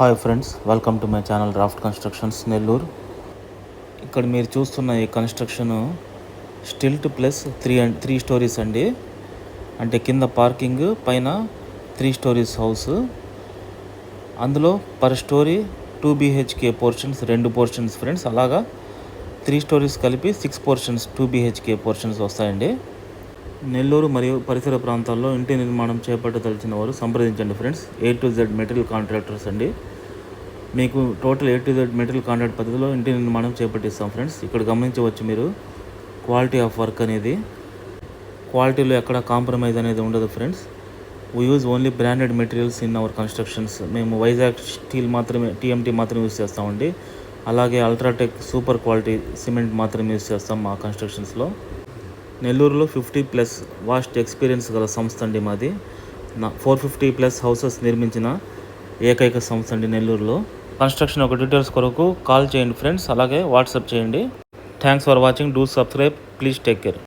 Hi friends welcome to my channel raft constructions Nellore. ఇక్కడ మీరు చూస్తున్న ఈ construction stilt plus three and three stories అండి. అంటే కింద పార్కింగ్ పైన త్రీ స్టోరీస్ హౌస్. అందులో per story two BHK portions రెండు పోర్షన్స్ ఫ్రెండ్స్. అలాగా త్రీ స్టోరీస్ కలిపి six portions two BHK portions వస్తాయండి. నెల్లూరు మరియు పరిసర ప్రాంతాల్లో ఇంటి నిర్మాణం చేపట్టదలిచిన వారు సంప్రదించండి friends. A to Z material contractors అండి. మీకు total A to Z material contract పద్ధతిలో ఇంటి నిర్మాణం చేపట్టిస్తాం ఫ్రెండ్స్. ఇక్కడ గమనించవచ్చు మీరు క్వాలిటీ ఆఫ్ వర్క్ అనేది. క్వాలిటీలో ఎక్కడ కాంప్రమైజ్ అనేది ఉండదు friends. We use only branded materials in our constructions మేము వైజాగ్ స్టీల్ మాత్రమే టీఎంటీ మాత్రమే యూజ్ చేస్తామండి. అలాగే అల్ట్రాటెక్ సూపర్ క్వాలిటీ సిమెంట్ మాత్రమే యూజ్ చేస్తాం మా కన్స్ట్రక్షన్స్లో నెల్లూరులో ఫిఫ్టీ ప్లస్ వాస్ట్ ఎక్స్పీరియన్స్ గల సంస్థ అండి మాది. నా ఫోర్ ఫిఫ్టీ ప్లస్ హౌసెస్ నిర్మించిన ఏకైక సంస్థ అండి నెల్లూరులో. కన్స్ట్రక్షన్ ఒక డీటెయిల్స్ కొరకు కాల్ చేయండి ఫ్రెండ్స్ అలాగే వాట్సాప్ చేయండి. Thanks for watching do subscribe please take care.